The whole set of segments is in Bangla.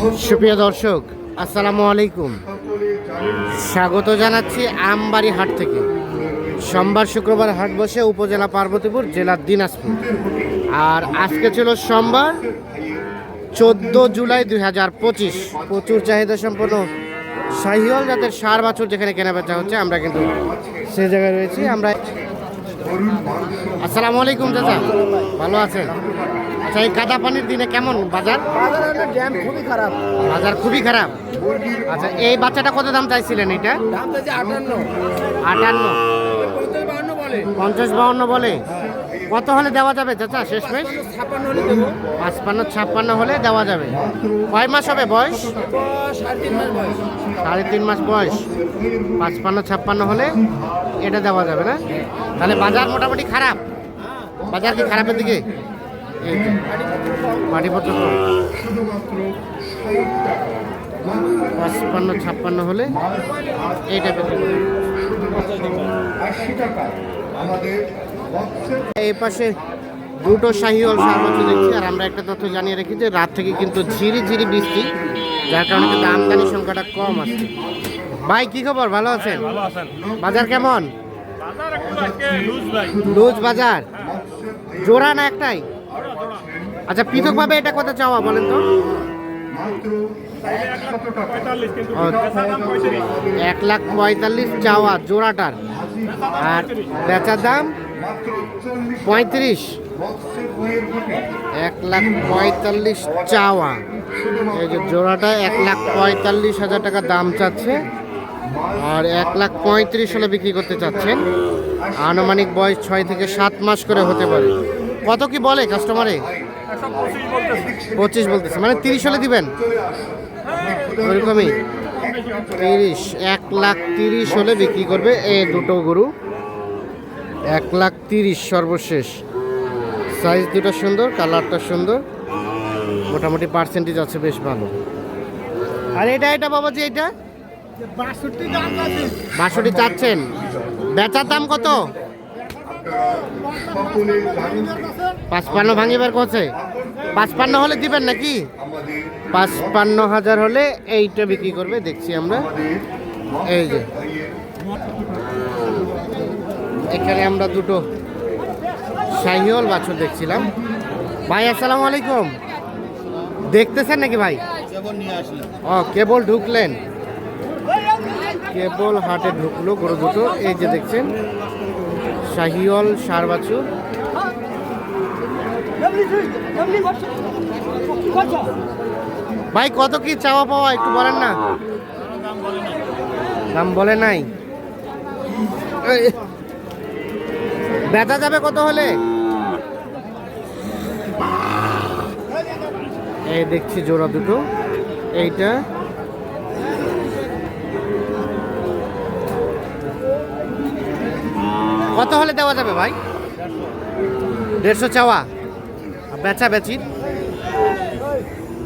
সুপ্রিয় দর্শক, আসসালামু আলাইকুম। স্বাগত জানাচ্ছি আমবাড়ি হাট থেকে। সোমবার শুক্রবার হাট বসে উপজেলা পার্বতীপুর জেলার দিনাজপুর। আর আজকে ছিল সোমবার, চোদ্দ জুলাই দুই হাজার পঁচিশ। প্রচুর চাহিদা সম্পন্ন শাহিওয়াল জাতের সার বাছুর যেখানে কেনা বেচা হচ্ছে, আমরা কিন্তু সে জায়গায় রয়েছি। আমরা আসসালামু আলাইকুম চাচা, ভালো আছেন? আচ্ছা এই কাদা পানির দিনে কেমন বাজার? খুবই খারাপ বাজার খুবই খারাপ। আচ্ছা এই বাচ্চাটা কত দাম চাইছিলেন এটা? আটান্ন। আটান্ন পঞ্চাশ বাউন্ন বলে। কত হলে দেওয়া যাবে চাচা হলে দেবো পাঁচপান্ন, ছাপ্পান্ন হলে দেওয়া যাবে। কয় মাস হবে বয়স? সাড়ে তিন মাস বয়স। পাঁচপান্ন, ছাপ্পান্ন হলে এটা দেওয়া যাবে না? তাহলে বাজার মোটামুটি খারাপ। বাজার কি খারাপের দিকে। মাটিপত্র। পাঁচপান্ন ছাপ্পান্ন হলে এইটা পেতে এই পাশে দুটো শাহিওয়াল সার্বত্র দেখছি আর আমরা একটা তথ্য জানিয়ে রাখি যে রাত থেকে কিন্তু ঝিরি ঝিরি বৃষ্টি যার কারণে কিন্তু আমদানি সংখ্যাটা কম আছে। ভাই কি খবর? ভালো আছেন? বাজার কেমন? বাজার ভাই। লুজ বাজার? জোড়া না একটাই? আচ্ছা পৃথকভাবে এটা কত চাওয়া বলেন তো? এক লাখ পঁয়তাল্লিশ চাওয়া জোড়াটার। আর বেচার দাম? পঁয়ত্রিশ। এক লাখ পঁয়তাল্লিশ চাওয়া। এই যে জোড়াটা এক লাখ পঁয়তাল্লিশ হাজার টাকা দাম চাচ্ছে। আর এক লাখ পঁয়ত্রিশ হলে বিক্রি করতে চাচ্ছেন। আনুমানিক বয়স ছয় থেকে সাত মাস করে হতে পারে। কত কি বলে কাস্টমারে? পঁচিশ বলতেছে। মানে তিরিশ হলে দিবেন? ওরকমই। তিরিশ, এক লাখ তিরিশ হলে বিক্রি করবে এ দুটো গরু। এক লাখ তিরিশ সর্বশেষ। সাইজ দুটো সুন্দর, কালারটা সুন্দর। মোটামুটি পার্সেন্টেজ আছে, বেশ ভালো। আর এটা এটা এটা বাষট্টি দাম আছে বাষট্টি চাচ্ছেন বেচার দাম কত? পাঁচপান্ন ভাঙিবার কছে পাঁচপান্ন হলে দিবেন নাকি? পাঁচপান্ন হাজার হলে এইটা বিক্রি করবে, দেখছি আমরা। এই যে। এখানে আমরা দুটো শাহিওল বাছুর দেখছিলাম। ভাই, আসসালামু আলাইকুম। দেখতেছেন নাকি ভাই? ও, কেবল ঢুকলেন। কেবল হাটে ঢুকলো গরু দুটো। এই যে দেখছেন শাহিওল সার বাছুর। ভাই, কত কি চাওয়া পাওয়া একটু বলেন না? দাম বলে নাই। বেচা যাবে কত হলে? এই দেখছি জোড়া দুটো। এইটা। কত হলে দেওয়া যাবে ভাই? দেড়শো চাওয়া? আর বেচা বেচি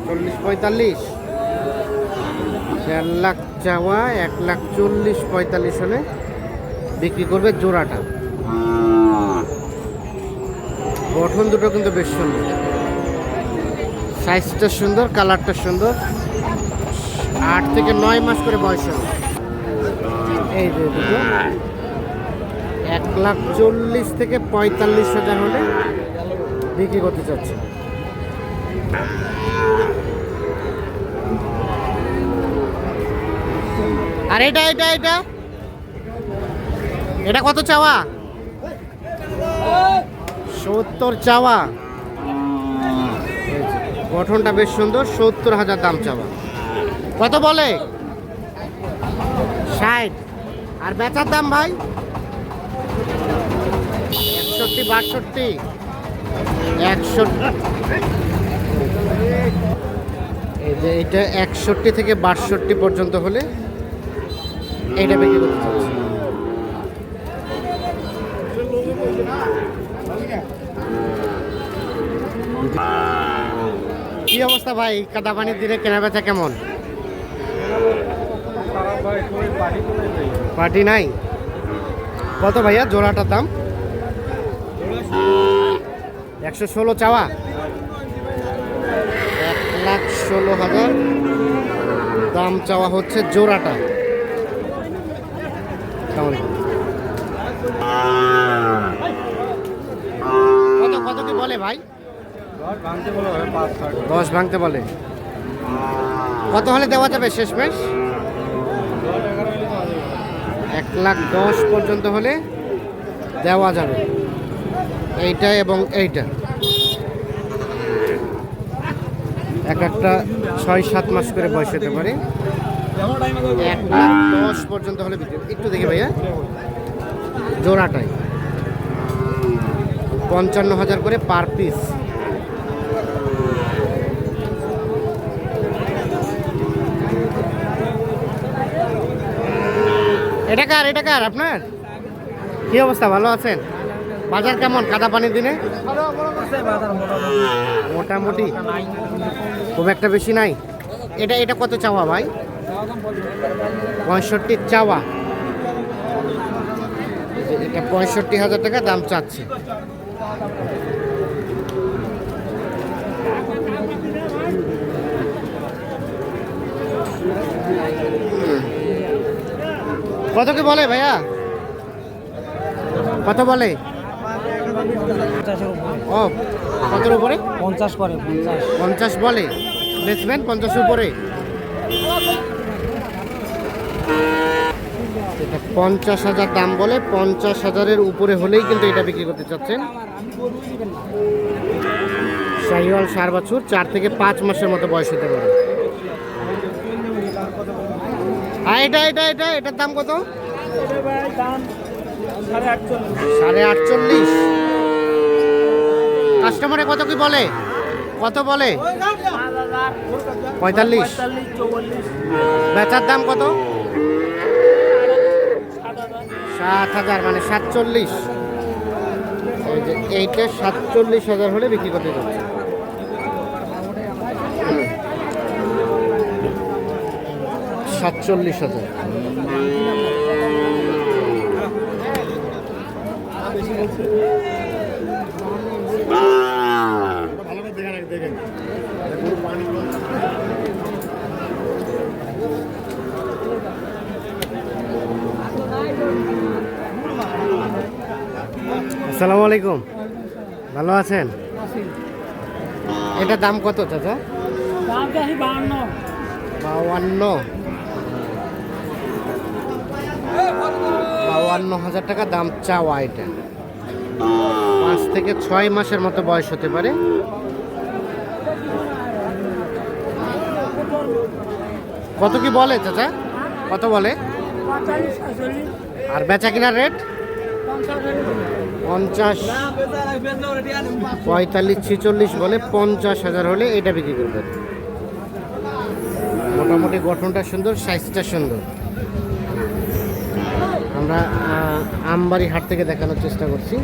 চল্লিশ পঁয়তাল্লিশ। দেড় লাখ চাওয়া, এক লাখ চল্লিশ পঁয়তাল্লিশ হলে বিক্রি করবে জোড়াটা। গঠন দুটো কিন্তু বেশ সুন্দর। সাইজটা সুন্দর, কালারটা সুন্দর। আট থেকে নয় মাস করে বয়স হবে। এই যে দুটো। এক লাখ চল্লিশ থেকে পঁয়তাল্লিশ হাজার হলে বিক্রি করতে চাচ্ছে আর এটা এটা এটা? এটা কত চাওয়া? সত্তর চাওয়া। গঠনটা বেশ সুন্দর, সত্তর হাজার দাম চাওয়া। কত বলে? ষাট। আর বেচার দাম ভাই? একষট্টি, বাষট্টি। একষট্টি এই যে এটা একষট্টি থেকে বাষট্টি পর্যন্ত হলে এইটা বিক্রি করতে চাচ্ছি। কি অবস্থা ভাই? কাদা পানির দিনে কেনা বেচা কেমন? পার্টি নাই? কত ভাইয়া? জোড়াটার দাম? একশো ষোলো চাওয়া। এক লাখ ষোলো হাজার। দাম চাওয়া হচ্ছে জোড়াটা। কত কত কি বলে ভাই? দশ ভাঙতে বলে। কত হলে দেওয়া যাবে শেষ মেশ এক লাখ দশ পর্যন্ত হলে দেওয়া যাবে। এইটা এবং এইটা। এক একটা ছয়, সাত মাস করে বয়স হতে পারে। এক দশ পর্যন্ত হলে বিক্রি একটু দেখি ভাইয়া। জোড়াটাই। পঞ্চান্ন হাজার করে পার পিস। এটা কার? এটা কার আপনার? কি অবস্থা? ভালো আছেন? বাজার কেমন? কাদা পানির দিনে? মোটামুটি। খুব একটা বেশি নাই। এটা এটা কত চাওয়া ভাই? পঁয়ষট্টি চাওয়া। এটা পঁয়ষট্টি হাজার টাকা দাম চাচ্ছে। কত কি বলে ভাইয়া? কত বলে? ও কতর উপরে? পঞ্চাশ করে পঞ্চাশ। পঞ্চাশ বলে। বেচবেন পঞ্চাশ উপরে? এটা পঞ্চাশ হাজার দাম বলে পঞ্চাশ হাজারের উপরে হলেই কিন্তু এটা বিক্রি করতে চাচ্ছেন। শাহিওয়াল সার বছর চার থেকে পাঁচ মাসের মতো বয়স হতে পারে। আর এটা এটা এটা এটার দাম কত? সাড়ে আটচল্লিশ। কাস্টমারে কত কি বলে? কত বলে? পঁয়তাল্লিশ। বেচার দাম কত? সাত হাজার মানে সাতচল্লিশ। এইটা সাতচল্লিশ হাজার হলে বিক্রি করতে যাচ্ছে। সাতচল্লিশ হাজার। আসসালামু আলাইকুম। ভালো আছেন? এটা দাম কত চাচা? বাউান্ন বাউান্ন হাজার টাকা দাম চাওয়া এটা। পাঁচ থেকে ছয় মাসের মতো বয়স হতে পারে। কত কি বলে চাচা? কত বলে? আর বেচা কিনার রেট? পঞ্চাশ, পঁয়তাল্লিশ, ছেচল্লিশ বলে পঞ্চাশ হাজার হলে এটা বিক্রি করবে। মোটামুটি গঠনটা সুন্দর, সাইজটা সুন্দর। আমরা আমবাড়ি হাট থেকে দেখানোর চেষ্টা করছি।